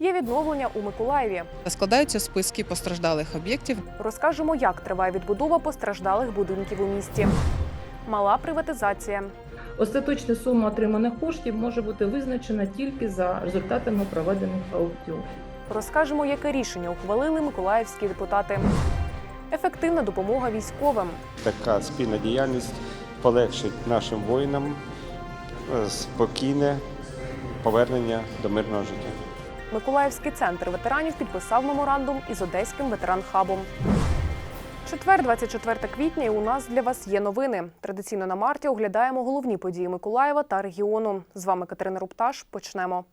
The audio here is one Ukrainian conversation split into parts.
Є відновлення у Миколаєві. Складаються списки постраждалих об'єктів. Розкажемо, як триває відбудова постраждалих будинків у місті. Мала приватизація. Остаточна сума отриманих коштів може бути визначена тільки за результатами проведених аукціонів. Розкажемо, яке рішення ухвалили миколаївські депутати. Ефективна допомога військовим. Така спільна діяльність полегшить нашим воїнам е, спокійне повернення до мирного життя. Миколаївський центр ветеранів підписав меморандум із одеським ветеран-хабом. Четвер, 24 квітня, і у нас для вас є новини. Традиційно на марті оглядаємо головні події Миколаєва та регіону. З вами Катерина Рупташ. Почнемо.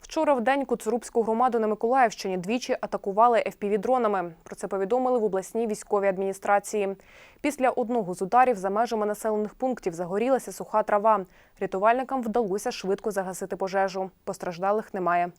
Вчора в день Куцурубську громаду на Миколаївщині двічі атакували FPV-дронами. Про це повідомили в обласній військовій адміністрації. Після одного з ударів за межами населених пунктів загорілася суха трава. Рятувальникам вдалося швидко загасити пожежу. Постраждалих немає.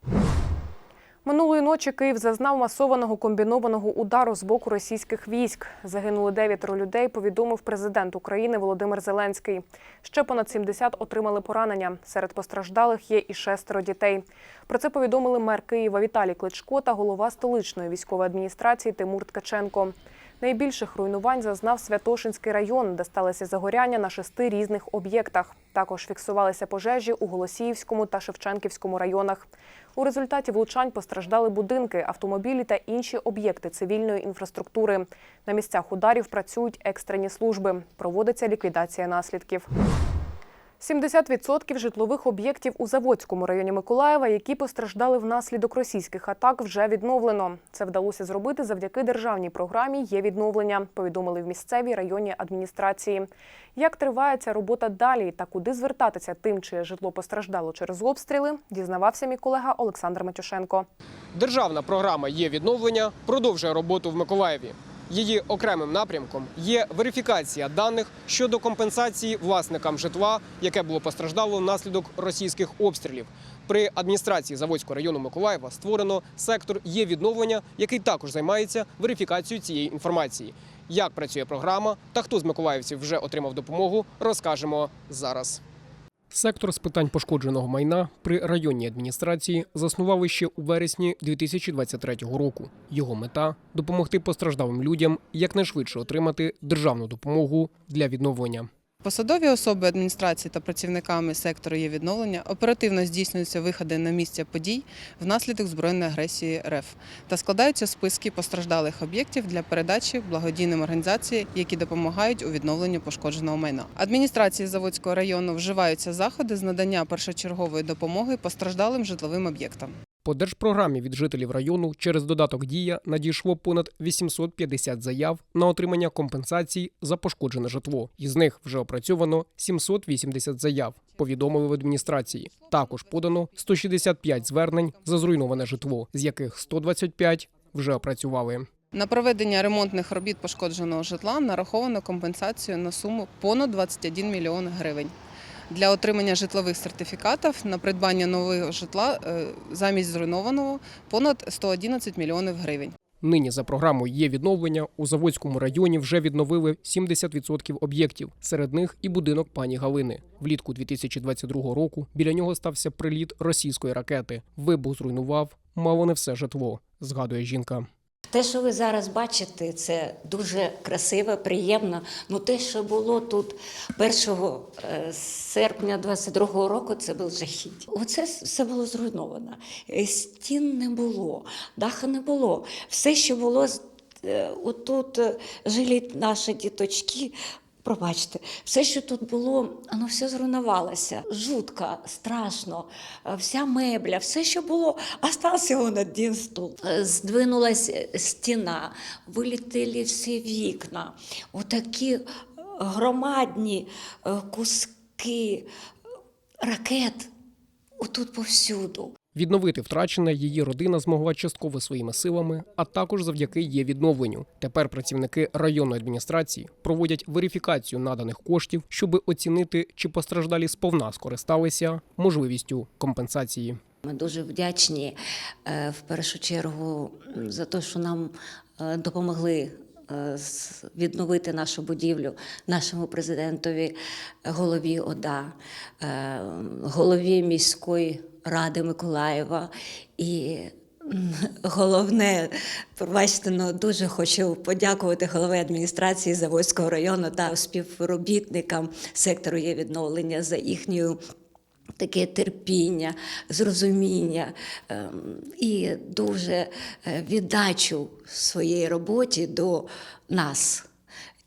Минулої ночі Київ зазнав масованого комбінованого удару з боку російських військ. Загинули дев'ятеро людей. Повідомив президент України Володимир Зеленський. Ще понад 70 отримали поранення. Серед постраждалих є і шестеро дітей. Про це повідомили мер Києва Віталій Кличко та голова столичної військової адміністрації Тимур Ткаченко. Найбільших руйнувань зазнав Святошинський район, де сталося загоряння на шести різних об'єктах. Також фіксувалися пожежі у Голосіївському та Шевченківському районах. У результаті влучань постраждали будинки, автомобілі та інші об'єкти цивільної інфраструктури. На місцях ударів працюють екстрені служби. Проводиться ліквідація наслідків. 70% житлових об'єктів у Заводському районі Миколаєва, які постраждали внаслідок російських атак, вже відновлено. Це вдалося зробити завдяки державній програмі Є відновлення. Повідомили в місцевій районній адміністрації. Як триває ця робота далі та куди звертатися тим, чиє житло постраждало через обстріли, дізнавався мій колега Олександр Матюшенко. Державна програма є відновлення продовжує роботу в Миколаєві. Її окремим напрямком є верифікація даних щодо компенсації власникам житла, яке було постраждало внаслідок російських обстрілів. При адміністрації Заводського району Миколаєва створено сектор є відновлення, який також займається верифікацією цієї інформації. Як працює програма та хто з миколаївців вже отримав допомогу, розкажемо зараз. Сектор з питань пошкодженого майна при районній адміністрації заснували ще у вересні 2023 року. Його мета допомогти постраждалим людям якнайшвидше отримати державну допомогу для відновлення. Посадові особи адміністрації та працівниками сектору є відновлення оперативно здійснюються виходи на місця подій внаслідок збройної агресії РФ та складаються списки постраждалих об'єктів для передачі благодійним організаціям, які допомагають у відновленні пошкодженого майна. Адміністрації Заводського району вживаються заходи з надання першочергової допомоги постраждалим житловим об'єктам. По держпрограмі від жителів району через додаток Дія надійшло понад 850 заяв на отримання компенсацій за пошкоджене житло. Із них вже опрацьовано 780 заяв. Повідомили в адміністрації. Також подано 165 звернень за зруйноване житло, з яких 125 вже опрацювали. На проведення ремонтних робіт пошкодженого житла нараховано компенсацію на суму понад 21 мільйон гривень. Для отримання житлових сертифікатів на придбання нового житла е, замість зруйнованого понад 111 мільйонів гривень. Нині за програмою є відновлення. У Заводському районі вже відновили 70% об'єктів. Серед них і будинок пані Галини. Влітку 2022 року біля нього стався приліт російської ракети. Вибух зруйнував мало не все житло, згадує жінка. Те, що ви зараз бачите, це дуже красиво, приємно. Ну те, що було тут 1 е, серпня 22-го року, це був жахіть. Оце все було зруйновано. Е, Стін не було, даха не було. Все, що було е, отут жили наші діточки. Пробачте, все, що тут було, воно все зруйнувалося. Жутко, страшно, Е, вся мебля, все, що було, остався он один стул. Е, Здвинулась е, стіна, вилетіли всі вікна. Отакі е, громадні куски ракет отут повсюду. Відновити втрачене її родина змогла частково своїми силами, а також завдяки є відновленню. Тепер працівники районної адміністрації проводять верифікацію наданих коштів, щоби оцінити, чи постраждалі сповна скористалися можливістю компенсації. Ми дуже вдячні е, в першу чергу за те, що нам е, допомогли е, відновити нашу будівлю нашому президентові, голові ОДА, голові міської ради Миколаєва і головне, пробачте, ну, дуже хочу подякувати голові адміністрації Заводського району та співробітникам сектору є відновлення за їхню. Таке терпіння, зрозуміння ем, і дуже е, віддачу своїй роботі до нас,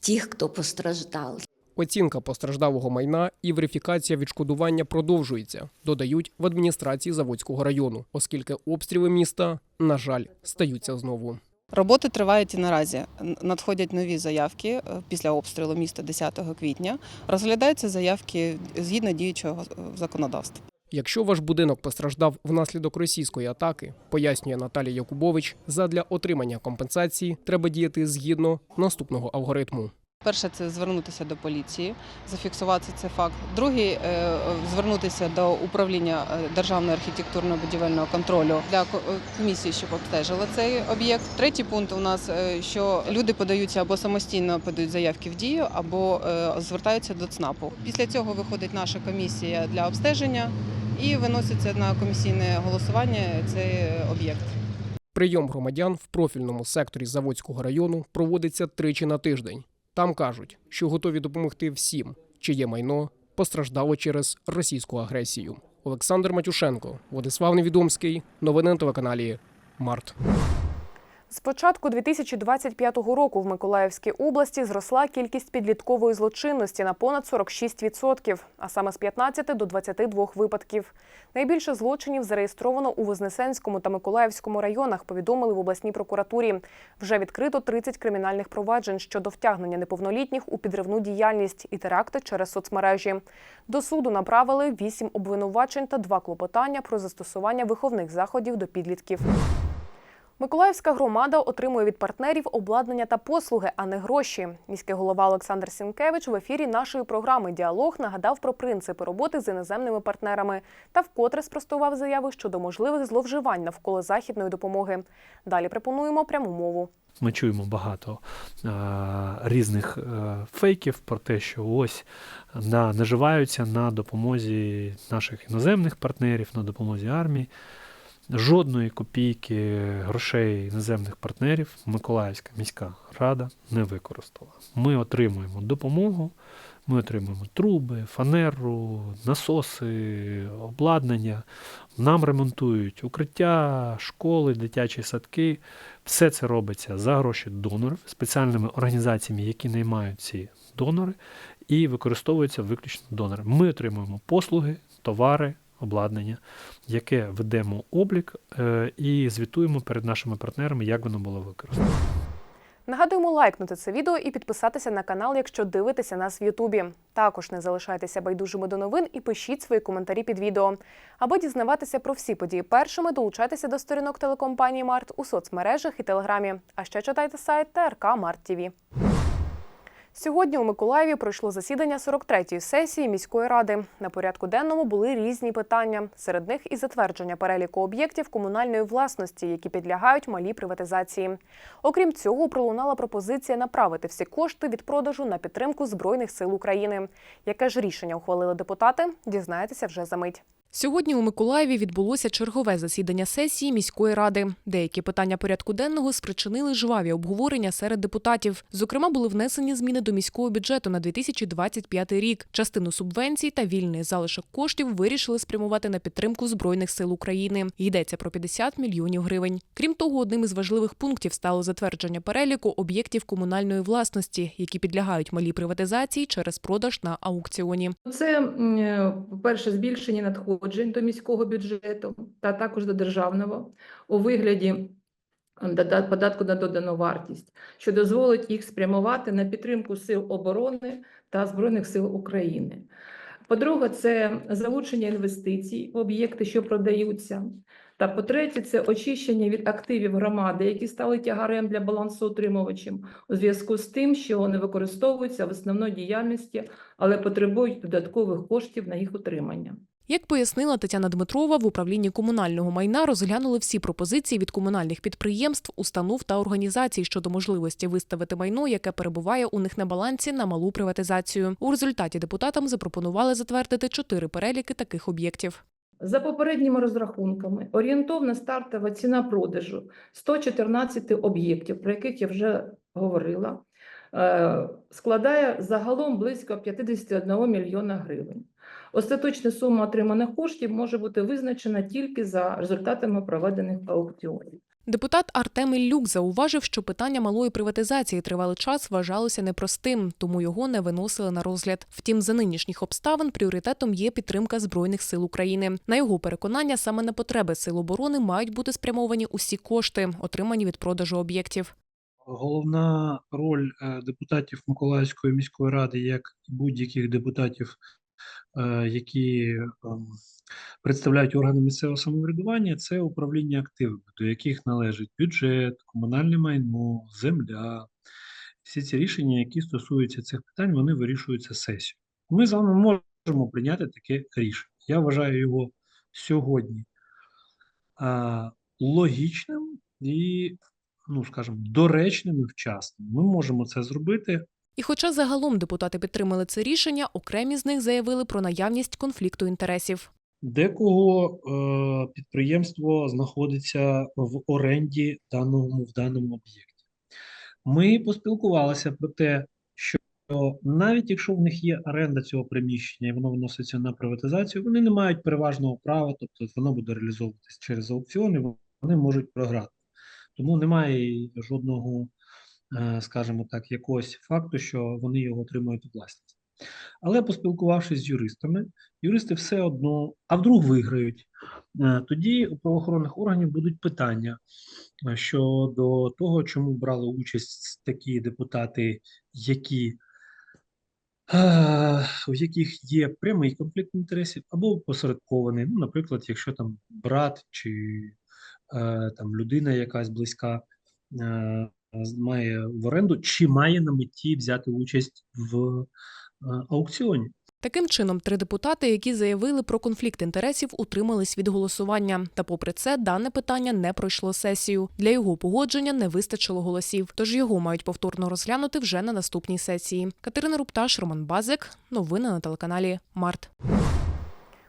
тих, хто постраждав. Оцінка постраждалого майна і верифікація відшкодування продовжується, додають в адміністрації Заводського району, оскільки обстріли міста, на жаль, стаються знову. Роботи тривають і наразі. Надходять нові заявки е, після обстрілу міста 10 квітня. Розглядаються заявки згідно діючого е, законодавства. Якщо ваш будинок постраждав внаслідок російської атаки, пояснює Наталія Якубович, задля отримання компенсації треба діяти згідно наступного алгоритму. Перше це звернутися до поліції, зафіксувати цей факт. Другий е, звернутися до управління е, державного архітектурно-будівельного контролю для е, комісії, щоб обстежила цей об'єкт. Третій пункт у нас, що люди подаються або самостійно подають заявки в дію, або звертаються до ЦНАПу. Після цього виходить наша комісія для обстеження і виноситься на комісійне голосування цей об'єкт. Прийом громадян в профільному секторі Заводського району проводиться тричі на тиждень. Там кажуть, що готові допомогти всім, чиє майно постраждало через російську агресію. Олександр Матюшенко, Владислав Невідомський. Новини на телеканалі Март. З початку 2025 року в Миколаївській області зросла кількість підліткової злочинності на понад 46%, а саме з 15 до 22 випадків. Найбільше злочинів зареєстровано у Вознесенському та Миколаївському районах, повідомили в обласній прокуратурі. Вже відкрито 30 кримінальних проваджень щодо втягнення неповнолітніх у підривну діяльність і теракти через соцмережі. До суду направили 8 обвинувачень та 2 клопотання про застосування виховних заходів до підлітків. Миколаївська громада отримує від партнерів обладнання та послуги, а не гроші. Міський голова Олександр Сінкевич в ефірі нашої програми Діалог нагадав про принципи роботи з іноземними партнерами та вкотре спростував заяви щодо можливих зловживань навколо західної допомоги. Далі пропонуємо пряму мову. Ми чуємо багато е, різних е, фейків про те, що ось на, наживаються на допомозі наших іноземних партнерів, на допомозі армії. Жодної копійки грошей іноземних партнерів Миколаївська міська рада не використала. Ми отримуємо допомогу, ми отримуємо труби, фанеру, насоси, обладнання. Нам ремонтують укриття, школи, дитячі садки. Все це робиться за гроші донорів, спеціальними організаціями, які наймають ці донори, і використовуються виключно донори. Ми отримуємо послуги, товари, обладнання, яке ведемо облік е, і звітуємо перед нашими партнерами, як воно було використано. Нагадуємо лайкнути це відео і підписатися на канал, якщо дивитеся нас в Ютубі. Також не залишайтеся байдужими до новин і пишіть свої коментарі під відео. Аби дізнаватися про всі події першими, долучайтеся до сторінок телекомпанії Март у соцмережах і телеграмі. А ще читайте сайт ТРК Март ТІВІ. Сьогодні у Миколаєві пройшло засідання 43-ї сесії міської ради. На порядку денному були різні питання. Серед них і затвердження переліку об'єктів комунальної власності, які підлягають малій приватизації. Окрім цього, пролунала пропозиція направити всі кошти від продажу на підтримку Збройних сил України. Яке ж рішення ухвалили депутати? Дізнаєтеся вже за мить. Сьогодні у Миколаєві відбулося чергове засідання сесії міської ради. Деякі питання порядку денного спричинили жваві обговорення серед депутатів. Зокрема, були внесені зміни до міського бюджету на 2025 рік. Частину субвенцій та вільний залишок коштів вирішили спрямувати на підтримку збройних сил України. Йдеться про 50 мільйонів гривень. Крім того, одним із важливих пунктів стало затвердження переліку об'єктів комунальної власності, які підлягають малій приватизації через продаж на аукціоні. Це, е, по-перше, збільшення надходжень до міського бюджету та також до державного у вигляді податку на додану вартість, що дозволить їх спрямувати на підтримку сил оборони та Збройних сил України. По-друге, це залучення інвестицій в об'єкти, що продаються. Та по-третє, це очищення від активів громади, які стали тягарем для балансоутримувачів у зв'язку з тим, що вони використовуються в основній діяльності, але потребують додаткових коштів на їх утримання. Як пояснила Тетяна Дмитрова, в управлінні комунального майна розглянули всі пропозиції від комунальних підприємств, установ та організацій щодо можливості виставити майно, яке перебуває у них на балансі на малу приватизацію. У результаті депутатам запропонували затвердити чотири переліки таких об'єктів. За попередніми розрахунками, орієнтовна стартова ціна продажу 114 об'єктів, про яких я вже говорила, е, складає загалом близько 51 мільйона гривень. Остаточна сума отриманих коштів може бути визначена тільки за результатами проведених аукціонів. Депутат Артем Іллюк зауважив, що питання малої приватизації тривалий час вважалося непростим, тому його не виносили на розгляд. Втім, за нинішніх обставин пріоритетом є підтримка збройних сил України. На його переконання, саме на потреби сил оборони мають бути спрямовані усі кошти, отримані від продажу об'єктів. Головна роль е, депутатів Миколаївської міської ради, як будь-яких депутатів, які ем, представляють органи місцевого самоврядування, це управління активами, до яких належить бюджет, комунальне майно, земля. Всі ці рішення, які стосуються цих питань, вони вирішуються сесією. Ми з вами можемо прийняти таке рішення. Я вважаю його сьогодні а, логічним і ну, скажімо, доречним і вчасним. Ми можемо це зробити. І хоча загалом депутати підтримали це рішення, окремі з них заявили про наявність конфлікту інтересів. Декого е, підприємство знаходиться в оренді даному, в даному об'єкті. Ми поспілкувалися про те, що навіть якщо в них є оренда цього приміщення і воно виноситься на приватизацію, вони не мають переважного права, тобто воно буде реалізовуватись через аукціон, і вони можуть програти. Тому немає жодного, скажімо так, якогось факту, що вони його отримують у власність. Але поспілкувавшись з юристами, юристи все одно, а вдруг виграють, е, тоді у правоохоронних органів будуть питання е, щодо того, чому брали участь такі депутати, які е, в яких є прямий конфлікт інтересів або посередкований. Ну, наприклад, якщо там брат чи е, там людина якась близька е, має в оренду, чи має на меті взяти участь в е, аукціоні. Таким чином, три депутати, які заявили про конфлікт інтересів, утримались від голосування. Та, попри це, дане питання не пройшло сесію. Для його погодження не вистачило голосів, тож його мають повторно розглянути вже на наступній сесії. Катерина Рупташ, Роман Базик. Новини на телеканалі Март.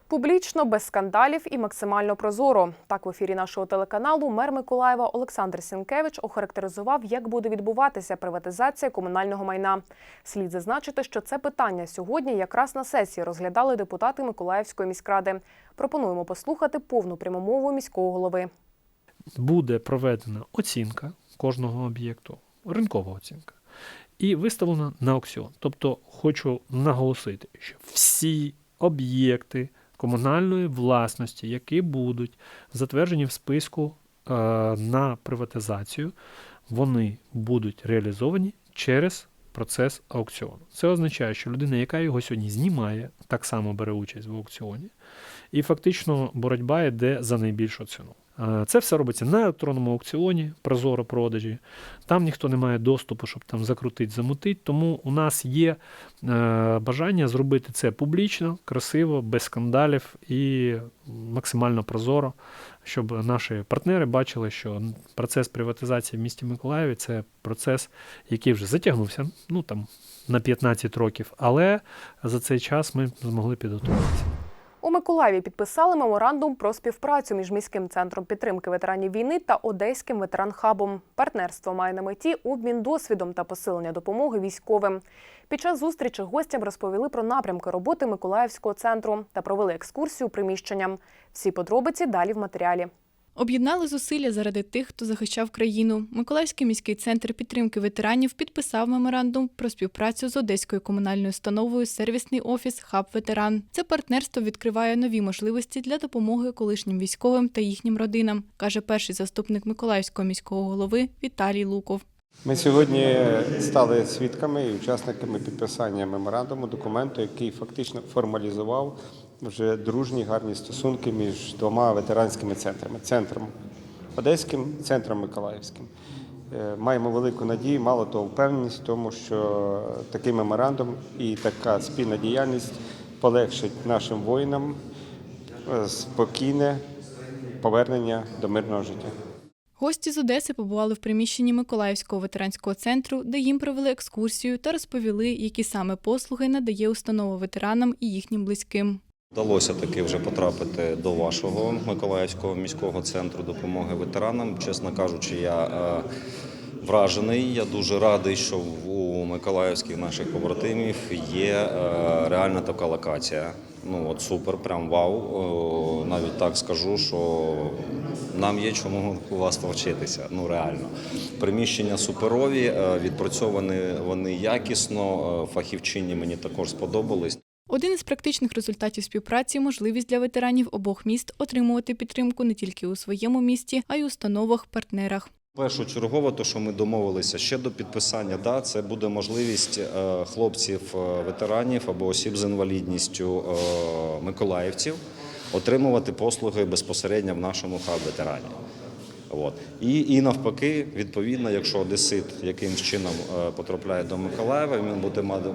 Публічно, без скандалів і максимально прозоро. Так в ефірі нашого телеканалу мер Миколаєва Олександр Сінкевич охарактеризував, як буде відбуватися приватизація комунального майна. Слід зазначити, що це питання сьогодні якраз на сесії розглядали депутати Миколаївської міськради. Пропонуємо послухати повну прямомову міського голови. буде проведена оцінка кожного об'єкту, ринкова оцінка, і виставлена на аукціон. Тобто хочу наголосити, що всі об'єкти комунальної власності, які будуть затверджені в списку е, на приватизацію, вони будуть реалізовані через процес аукціону. Це означає, що людина, яка його сьогодні знімає, так само бере участь в аукціоні, і фактично боротьба йде за найбільшу ціну. Е, Це все робиться на електронному аукціоні, прозоро продажі. Там ніхто не має доступу, щоб там закрутити, замутити. Тому у нас є е, бажання зробити це публічно, красиво, без скандалів і максимально прозоро, щоб наші партнери бачили, що процес приватизації в місті Миколаєві це процес, який вже затягнувся, ну там на 15 років, але за цей час ми змогли підготуватися. У Миколаєві підписали меморандум про співпрацю між міським центром підтримки ветеранів війни та одеським ветеранхабом. Партнерство має на меті обмін досвідом та посилення допомоги військовим. Під час зустрічі гостям розповіли про напрямки роботи Миколаївського центру та провели екскурсію приміщенням. Всі подробиці далі в матеріалі. Об'єднали зусилля заради тих, хто захищав країну. Миколаївський міський центр підтримки ветеранів підписав меморандум про співпрацю з одеською комунальною установою Сервісний офіс Хаб Ветеран. Це партнерство відкриває нові можливості для допомоги колишнім військовим та їхнім родинам, каже перший заступник Миколаївського міського голови Віталій Луков. Ми сьогодні стали свідками і учасниками підписання меморандуму, документу, який фактично формалізував вже дружні гарні стосунки між двома ветеранськими центрами центром Одеським, центром Миколаївським. Е, Маємо велику надію, мало того, впевненість в тому, що такий меморандум і така спільна діяльність полегшить нашим воїнам е, спокійне повернення до мирного життя. Гості з Одеси побували в приміщенні Миколаївського ветеранського центру, де їм провели екскурсію та розповіли, які саме послуги надає установа ветеранам і їхнім близьким. Вдалося таки вже потрапити до вашого Миколаївського міського центру допомоги ветеранам. Чесно кажучи, я е, вражений. Я дуже радий, що у миколаївських наших побратимів є е, реальна така локація. Ну от супер, прям вау. Навіть так скажу, що нам є чому у вас повчитися. Ну реально. Приміщення суперові, е, відпрацьовані вони якісно. е, Фахівчині мені також сподобались. Один із практичних результатів співпраці можливість для ветеранів обох міст отримувати підтримку не тільки у своєму місті, а й установах-партнерах. Першочергово, то що ми домовилися ще до підписання, да, це буде можливість е, хлопців, е, ветеранів або осіб з інвалідністю е, миколаївців отримувати послуги безпосередньо в нашому хаб ветерані. От. І, і навпаки, відповідно, якщо одесит якимсь чином потрапляє до Миколаєва, він буде мати,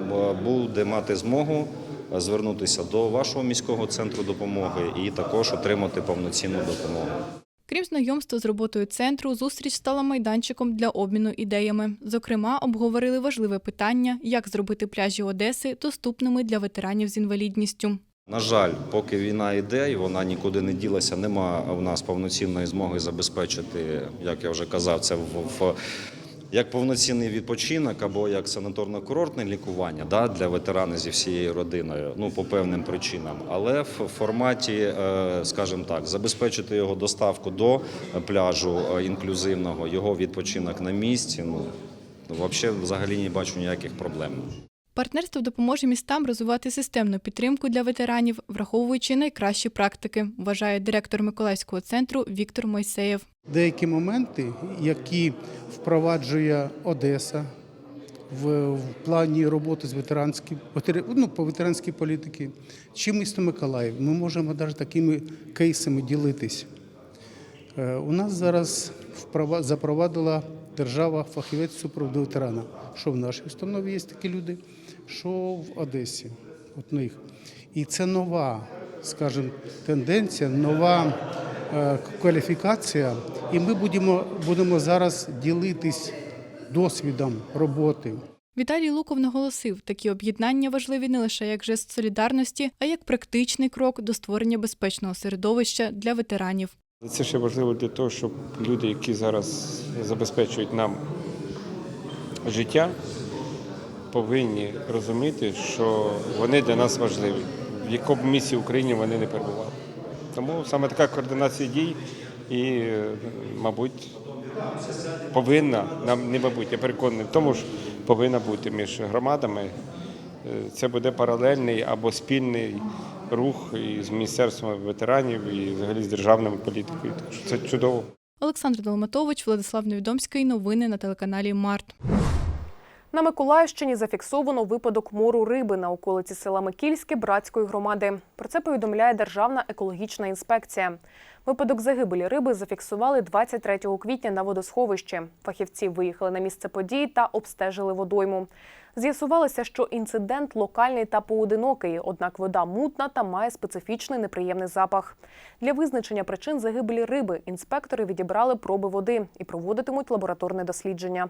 буде мати змогу звернутися до вашого міського центру допомоги і також отримати повноцінну допомогу. Крім знайомства з роботою центру, зустріч стала майданчиком для обміну ідеями. Зокрема, обговорили важливе питання, як зробити пляжі Одеси доступними для ветеранів з інвалідністю. На жаль, поки війна йде і вона нікуди не ділася, нема у нас повноцінної змоги забезпечити, як я вже казав, це в, в як повноцінний відпочинок або як санаторно-курортне лікування да, для ветеранів зі всією родиною, ну по певним причинам. Але в форматі, е, скажімо так, забезпечити його доставку до пляжу е, інклюзивного, його відпочинок на місці. Ну взагалі, взагалі не бачу ніяких проблем. Партнерство допоможе містам розвивати системну підтримку для ветеранів, враховуючи найкращі практики, вважає директор Миколаївського центру Віктор Мойсеєв. деякі моменти, які впроваджує Одеса в, в плані роботи з ветеранським ветер- ну, по ветеранській політиці, чи місто Миколаїв. Ми можемо навіть такими кейсами ділитись. Е, У нас зараз запровадила держава фахівець супроводу ветерана. Що в нашій установі є такі люди, що в Одесі. От них. І це нова, скажімо, тенденція, нова е, кваліфікація. І ми будемо, будемо зараз ділитись досвідом роботи. Віталій Луков наголосив, такі об'єднання важливі не лише як жест солідарності, а як практичний крок до створення безпечного середовища для ветеранів. Це ще важливо для того, щоб люди, які зараз забезпечують нам життя, повинні розуміти, що вони для нас важливі, в якому місці України вони не перебували. Тому саме така координація дій і, е, мабуть, повинна, нам не мабуть, я переконаний в тому, що повинна бути між громадами. Е, Це буде паралельний або спільний рух і з Міністерством ветеранів, і взагалі з державною політикою. Так що це чудово. Олександр Долматович, Владислав Невідомський. Новини на телеканалі Март. На Миколаївщині зафіксовано випадок мору риби на околиці села Микільське братської громади. Про це повідомляє Державна екологічна інспекція. Випадок загибелі риби зафіксували 23 квітня на водосховищі. Фахівці виїхали на місце події та обстежили водойму. З'ясувалося, що інцидент локальний та поодинокий, однак вода мутна та має специфічний неприємний запах. Для визначення причин загибелі риби інспектори відібрали проби води і проводитимуть лабораторне дослідження.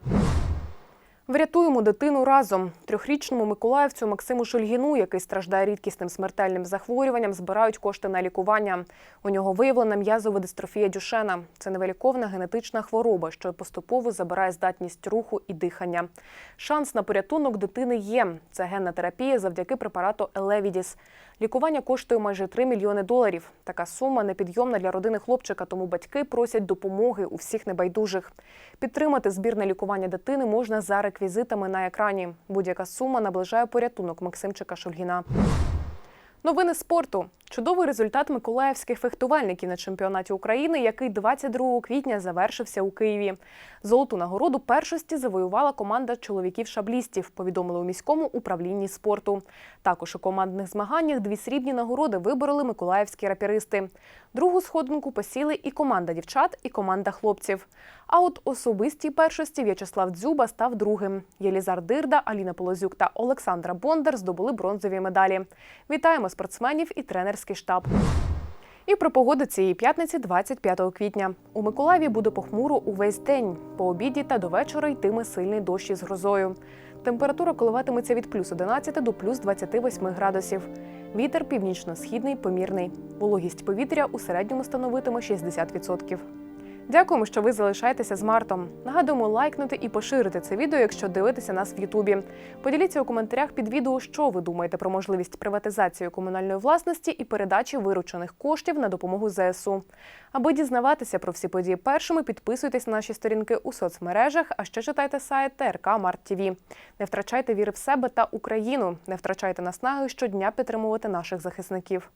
Врятуємо дитину разом. Трьохрічному миколаївцю Максиму Шульгіну, який страждає рідкісним смертельним захворюванням, збирають кошти на лікування. У нього виявлена м'язова дистрофія Дюшена. Це невиліковна генетична хвороба, що поступово забирає здатність руху і дихання. Шанс на порятунок дитини є. Це генна терапія завдяки препарату Елевідіс. Лікування коштує майже 3 мільйони доларів. Така сума непідйомна для родини хлопчика, тому батьки просять допомоги у всіх небайдужих. Підтримати збір на лікування дитини можна за реквізитами на екрані. Будь-яка сума наближає порятунок Максимчика Шульгіна. Новини спорту. Чудовий результат миколаївських фехтувальників на чемпіонаті України, який 22 квітня завершився у Києві. Золоту нагороду першості завоювала команда чоловіків-шаблістів, повідомили у міському управлінні спорту. Також у командних змаганнях дві срібні нагороди вибороли миколаївські рапіристи. Другу сходинку посіли і команда дівчат, і команда хлопців. А от особистій першості В'ячеслав Дзюба став другим. Єлізар Дирда, Аліна Полозюк та Олександра Бондар здобули бронзові медалі. Вітаємо спортсменів і тренерський штаб. І про погоду цієї п'ятниці, 25 квітня. У Миколаєві буде похмуро увесь день. По обіді та до вечора йтиме сильний дощ із грозою. Температура коливатиметься від плюс 11 до плюс 28 градусів. Вітер північно-східний помірний. Вологість повітря у середньому становитиме 60%. Дякуємо, що ви залишаєтеся з Мартом. Нагадуємо лайкнути і поширити це відео, якщо дивитеся нас в Ютубі. Поділіться у коментарях під відео, що ви думаєте про можливість приватизації комунальної власності і передачі виручених коштів на допомогу ЗСУ. Аби дізнаватися про всі події першими, підписуйтесь на наші сторінки у соцмережах, а ще читайте сайт ТРК Март ТВ. Не втрачайте віри в себе та Україну. Не втрачайте наснаги щодня підтримувати наших захисників.